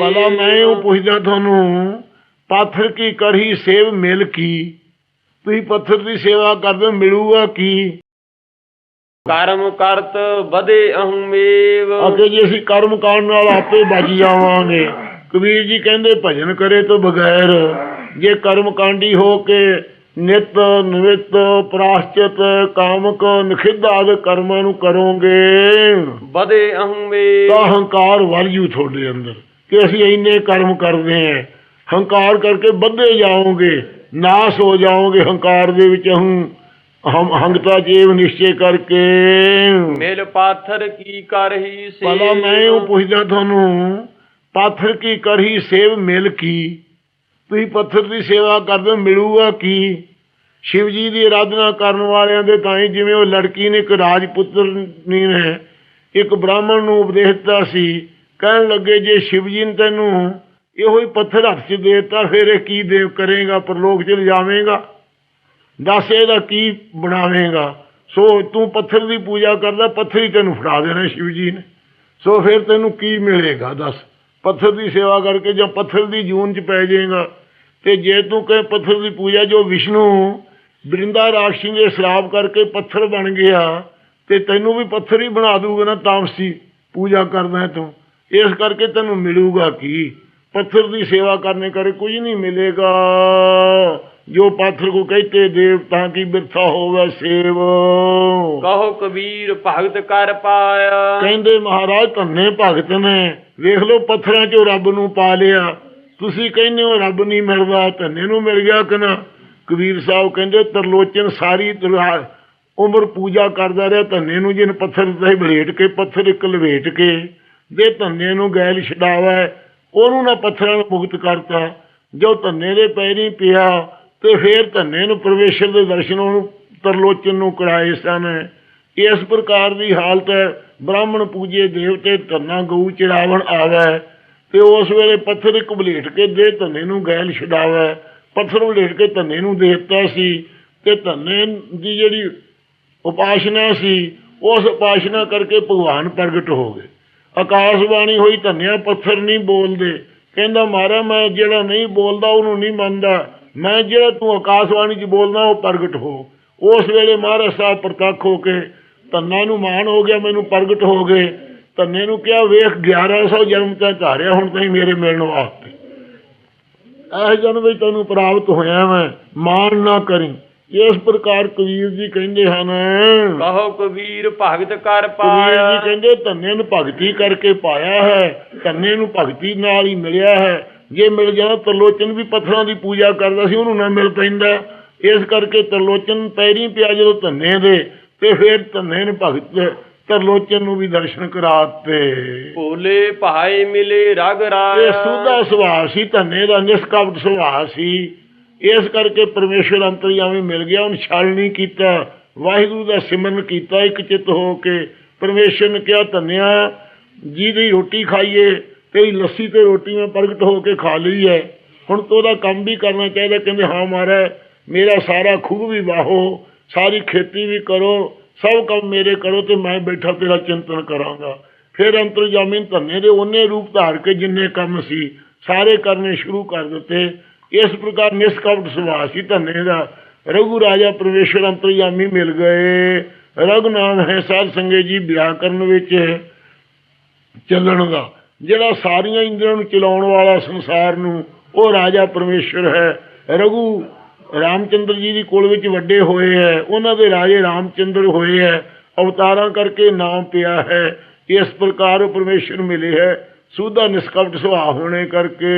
ਭਲਾ ਮੈਂ ਉਹ ਪੁੱਛਦਾ ਤੁਹਾਨੂੰ ਪਾਥਰ ਕੀ ਕਰਹੀ ਸੇਵ ਮਿਲ ਕੀ? ਤੁਸੀਂ ਪੱਥਰ ਦੀ ਸੇਵਾ ਕਰਦੇ ਮਿਲੂਗਾ ਕੀ? ਕਰਮ ਕਰਤ ਵਧੇ ਅਹਮੇਵ। ਅੱਗੇ ਜੀ ਅਸੀਂ ਕਰਮ ਕਰਨ ਨਾਲ ਆਪੇ ਬਚ ਜਾਵਾਂਗੇ। ਕਬੀਰ ਜੀ ਕਹਿੰਦੇ ਭਜਨ ਕਰੇ ਤੋਂ ਬਗੈਰ। ਜੇ ਕਰਮ ਕਾਂਡੀ ਹੋ ਕੇ ਨਿਤ ਨਿਵਿਤ ਪ੍ਰਾਸ਼ਚਿਤ ਕਾਮਕ ਨਿਖਿਧ ਆਦਿ ਕਰਮਾਂ ਨੂੰ ਕਰੋਗੇ ਵਧੇ ਅਹਮੇਵ। ਤਾਂ ਹੰਕਾਰ ਵੱਧ ਜੂ ਤੁਹਾਡੇ ਅੰਦਰ। ਕਿ ਅਸੀਂ ਇੰਨੇ ਕਰਮ ਕਰਦੇ ਆਂ ਹੰਕਾਰ ਕਰਕੇ ਵੱਧੇ ਜਾਓਗੇ ਨਾਸ ਹੋ ਜਾਓਗੇ ਹੰਕਾਰ ਦੇ ਵਿੱਚ ਹੂੰ। ਹਮ ਹੰਗਤਾ ਜੀਵ ਨਿਸ਼ਚੈ ਕਰਕੇ। ਮਿਲ ਪਾਥਰ ਕੀ ਕਰਹੀ ਸੇ ਭਲਾ ਮੈਂ ਉਹ ਪੁੱਛਦਾ ਤੁਹਾਨੂੰ ਪਾਥਰ ਕੀ ਕਰਹੀ ਸੇਵ ਮਿਲ ਕੀ? ਤੁਸੀਂ ਪੱਥਰ ਦੀ ਸੇਵਾ ਕਰਦੇ ਹੋ, ਮਿਲੂਗਾ ਕੀ? ਸ਼ਿਵ ਜੀ ਦੀ ਆਰਾਧਨਾ ਕਰਨ ਵਾਲਿਆਂ ਦੇ ਤਾਂ ਹੀ ਜਿਵੇਂ ਉਹ ਲੜਕੀ ਨੇ ਇੱਕ ਰਾਜਪੁੱਤਰ ਨੇ ਇੱਕ ਬ੍ਰਾਹਮਣ ਨੂੰ ਉਪਦੇਸ਼ ਦਿੱਤਾ ਸੀ ਕਹਿਣ ਲੱਗੇ, ਜੇ ਸ਼ਿਵ ਜੀ ਨੇ ਤੈਨੂੰ ਇਹੋ ਹੀ ਪੱਥਰ ਹੱਥ 'ਚ ਦੇ ਦਿੱਤਾ, ਫਿਰ ਇਹ ਕੀ ਦੇਵ ਕਰੇਗਾ? ਪਰਲੋਕ 'ਚ ਲਿਜਾਵੇਂਗਾ? ਦੱਸ ਇਹਦਾ ਕੀ ਬਣਾਵੇਂਗਾ? ਸੋ ਤੂੰ ਪੱਥਰ ਦੀ ਪੂਜਾ ਕਰਦਾ, ਪੱਥਰ ਹੀ ਤੈਨੂੰ ਫੜਾ ਦੇਣਾ ਸ਼ਿਵ ਜੀ ਨੇ। ਸੋ ਫਿਰ ਤੈਨੂੰ ਕੀ ਮਿਲੇਗਾ? ਦੱਸ। ਪੱਥਰ ਦੀ ਸੇਵਾ ਕਰਕੇ ਜਾਂ ਪੱਥਰ ਦੀ ਜੂਨ 'ਚ ਪੈ ਜਾਏਗਾ? ਤੇ ਜੇ ਤੂੰ ਕਹੇ ਪੱਥਰ ਦੀ ਪੂਜਾ, ਜੋ ਵਿਸ਼ਨੂੰ ਬ੍ਰਿੰਦਾ ਰਾਕਸ਼ੀ ਦੇ ਸ਼ਰਾਪ ਕਰਕੇ ਪੱਥਰ ਬਣ ਗਿਆ, ਤੇ ਤੈਨੂੰ ਵੀ ਪੱਥਰ ਹੀ ਬਣਾ ਦੂਗਾ ਨਾ ਤਾਮਸੀ ਪੂਜਾ ਕਰਦਾ ਹੈ ਤੂੰ। ਇਸ ਕਰਕੇ ਤੈਨੂੰ ਮਿਲੂਗਾ ਕੀ? ਪੱਥਰ ਦੀ ਸੇਵਾ ਕਰਨੇ ਕਰੇ ਕੁਝ ਨਹੀਂ ਮਿਲੇਗਾ। ਜੋ ਪਾਥਰ ਕੋ ਕਹਤੇ ਦੇਵ ਤਾਂ ਕੀ ਬਿਰਥਾ ਹੋਵੇ ਸੇਵ? ਕਹੋ ਕਬੀਰ ਭਗਤ ਕਰ ਪਾਇਆ। ਕਹਿੰਦੇ ਮਹਾਰਾਜ ਧੰਨੇ ਭਗਤ ਨੇ। ਵੇਖ ਲਓ ਪੱਥਰਾਂ 'ਚੋਂ ਰੱਬ ਨੂੰ ਪਾ ਲਿਆ। ਤੁਸੀਂ ਕਹਿੰਦੇ ਹੋ ਰੱਬ ਨਹੀਂ ਮਿਲਦਾ ਧੰਨੇ ਨੂੰ ਮਿਲ ਗਿਆ ਕਿ ਨਾ? ਕਬੀਰ ਸਾਹਿਬ ਕਹਿੰਦੇ ਤਰਲੋਚਨ ਸਾਰੀ ਉਮਰ ਪੂਜਾ ਕਰਦਾ ਰਿਹਾ ਧੰਨੇ ਨੂੰ ਜਿਨ ਪੱਥਰ ਤੇ ਬਲੇਟ ਕੇ ਪੱਥਰ ਇੱਕ ਲਵੇਟ ਕੇ। ਦੇ ਧੰਨੇ ਨੂੰ ਗੈਲ ਛਡਾਵਾ, ਉਹਨੂੰ ਨਾ ਪੱਥਰਾਂ ਨੂੰ ਮੁਕਤ ਕਰਤਾ। ਜੋ ਧੰਨੇ ਦੇ ਪੈਰੀ ਪਿਆ, ਤੇ ਫੇਰ ਧੰਨੇ ਨੂੰ ਪਰਮੇਸ਼ਰ ਦੇ ਦਰਸ਼ਨ ਉਹਨੂੰ ਤਰਲੋਚਨ ਨੂੰ ਕਰਾਏ ਸਨ। ਇਸ ਪ੍ਰਕਾਰ ਦੀ ਹਾਲਤ ਹੈ, ਬ੍ਰਾਹਮਣ ਪੂਜੇ ਦੇਵਤੇ ਧੰਨਾ ਗਊ ਚੜਾਵਣ ਆਵੇ, ਤੇ ਉਸ ਵੇਲੇ ਪੱਥਰ ਇੱਕ ਬਲੇਟ ਕੇ ਦੇ ਧੰਨੇ ਨੂੰ ਗੈਲ ਛਡਾਵੇ। ਪੱਥਰ ਬਲੇਟ ਕੇ ਧੰਨੇ ਨੂੰ ਦੇਤਾ ਸੀ, ਤੇ ਧੰਨੇ ਦੀ ਜਿਹੜੀ ਉਪਾਸ਼ਨਾ ਸੀ, ਉਸ ਉਪਾਸ਼ਨਾ ਕਰਕੇ ਭਗਵਾਨ ਪ੍ਰਗਟ ਹੋ ਗਏ। ਆਕਾਸ਼ਵਾਣੀ ਹੋਈ ਧੰਨਿਆ, ਪੱਥਰ ਨਹੀਂ ਬੋਲਦੇ। ਕਹਿੰਦਾ, ਮਾਰਾ, ਮੈਂ ਜਿਹੜਾ ਨਹੀਂ ਬੋਲਦਾ, ਉਹਨੂੰ ਨਹੀਂ ਮੰਨਦਾ। ਮੈਂ ਜਿਹੜਾ ਤੂੰ ਆਕਾਸ਼ਵਾਣੀ 'ਚ ਬੋਲਦਾ, ਉਹ ਪ੍ਰਗਟ ਹੋ। ਉਸ ਵੇਲੇ ਮਹਾਰਾਜ ਸਾਹਿਬ ਪ੍ਰਤੱਖ ਹੋ ਕੇ, ਧੰਨਾ ਨੂੰ ਮਾਣ ਹੋ ਗਿਆ, ਮੈਨੂੰ ਪ੍ਰਗਟ ਹੋ ਗਏ। ਧੰਨੇ ਨੂੰ ਕਿਹਾ, ਵੇਖ 1100 ਜਨਮ ਤਾਂ ਧਾਰਿਆ ਹੁਣ ਤਾਈ ਮੇਰੇ ਮਿਲਣ ਵਾਸਤੇ। ਇਹ ਜਨਮ ਵਿੱਚ ਤੈਨੂੰ ਪ੍ਰਾਪਤ ਹੋਇਆ ਮੈਂ, ਮਾਣ ਨਾ ਕਰੀ। ਇਸ ਪ੍ਰਕਾਰ ਕਬੀਰ ਜੀ ਕਹਿੰਦੇ ਹਨ ਕਹੋ ਕਬੀਰ ਭਗਤ ਕਰ ਕਬੀਰ ਜੀ ਪਾਇਆ। ਕਹਿੰਦੇ ਧੰਨੇ ਨੂੰ ਭਗਤੀ ਕਰਕੇ ਪਾਇਆ ਹੈ ਧੰਨੇ ਨੂੰ ਭਗਤੀ ਨਾਲ ਹੀ ਮਿਲਿਆ ਹੈ। ਜੇ ਮਿਲ ਜਾਣਾ ਤਰਲੋਚਨ ਵੀ ਪੱਥਰਾਂ ਦੀ ਪੂਜਾ ਕਰਦਾ ਸੀ ਉਹਨੂੰ ਨਾ ਮਿਲ ਪੈਂਦਾ। ਇਸ ਕਰਕੇ ਤਰਲੋਚਨ ਪੈਰੀ ਪਿਆ ਜਦੋਂ ਧੰਨੇ ਦੇ ਤੇ ਫਿਰ ਧੰਨੇ ਨੇ ਭਗਤ ਤਰਲੋਚਨ ਨੂੰ ਵੀ ਦਰਸ਼ਨ ਕਰਾਤੇ। ਭੋਲੇ ਭਾਏ ਮਿਲੇ ਰਗ ਇਹ ਰਾਇਆ ਸੁਧਾ ਸੁਭਾਅ ਸੀ ਧੰਨੇ ਦਾ ਨਿਸ਼ਕਪਟ ਸੁਭਾਅ ਸੀ। ਇਸ ਕਰਕੇ ਪਰਮੇਸ਼ਰ ਅੰਤਰਯਾਮੀ ਮਿਲ ਗਿਆ, ਉਹਨੇ ਛਲ ਨਹੀਂ ਕੀਤਾ। ਵਾਹਿਗੁਰੂ ਦਾ ਸਿਮਰਨ ਕੀਤਾ, ਇੱਕ ਚਿੱਤ ਹੋ ਕੇ ਪਰਮੇਸ਼ਰ ਨੇ ਕਿਹਾ, ਧੰਨਿਆ ਜਿਹਦੀ ਰੋਟੀ ਖਾਈਏ, ਤੇਰੀ ਲੱਸੀ ਤੇ ਰੋਟੀ ਮੈਂ ਪ੍ਰਗਟ ਹੋ ਕੇ ਖਾ ਲਈ ਹੈ। ਹੁਣ ਤੋਂ ਉਹਦਾ ਕੰਮ ਵੀ ਕਰਨਾ ਚਾਹੀਦਾ, ਕਹਿੰਦੇ, ਹਾਂ ਮਹਾਰਾਜ, ਮੇਰਾ ਸਾਰਾ ਖੂਹ ਵੀ ਵਾਹੋ, ਸਾਰੀ ਖੇਤੀ ਵੀ ਕਰੋ, ਸਭ ਕੰਮ ਮੇਰੇ ਕਰੋ ਤੇ ਮੈਂ ਬੈਠਾ ਤੇਰਾ ਚਿੰਤਨ ਕਰਾਂਗਾ। ਫਿਰ ਅੰਤਰਜਾਮੀ ਧੰਨੇ ਦੇ ਉਹਨੇ ਰੂਪ ਧਾਰ ਕੇ ਜਿੰਨੇ ਕੰਮ ਸੀ, ਸਾਰੇ ਕਰਨੇ ਸ਼ੁਰੂ ਕਰ ਦਿੱਤੇ। ਇਸ ਪ੍ਰਕਾਰ ਨਿਸ਼ਕਪਟ ਸੁਭਾਅ ਸੀ, ਧੰਨੇ ਦਾ। ਰਘੂ ਰਾਜਾ ਪਰਮੇਸ਼ਰ ਅੰਤਰਜਾਮੀ ਮਿਲ ਗਏ। ਰਘ ਨਾਮ ਹੈ ਸਾਧ ਸੰਗੇ ਜੀ ਵਿਆਕਰਨ ਵਿੱਚ ਚੱਲਣ ਦਾ ਜਿਹੜਾ ਸਾਰੀਆਂ ਇੰਦਰੀਆਂ ਨੂੰ ਚਲਾਉਣ ਵਾਲਾ ਸੰਸਾਰ ਨੂੰ, ਉਹ ਰਾਜਾ ਪਰਮੇਸ਼ਰ ਹੈ। ਰਘੂ ਰਾਮਚੰਦਰ ਜੀ ਦੀ ਕੋਲ ਵਿੱਚ ਵੱਡੇ ਹੋਏ ਹੈ। ਉਹਨਾਂ ਦੇ ਰਾਜੇ ਰਾਮਚੰਦਰ ਹੋਏ ਹੈ। ਅਵਤਾਰਾਂ ਕਰਕੇ ਨਾਮ ਪਿਆ ਹੈ। ਇਸ ਪ੍ਰਕਾਰ ਉਹ ਪਰਮੇਸ਼ਰ ਮਿਲੇ ਹੈ। ਸੁਧਾ ਨਿਸ਼ਕਪਟ ਸੁਭਾਅ ਹੋਣੇ ਕਰਕੇ।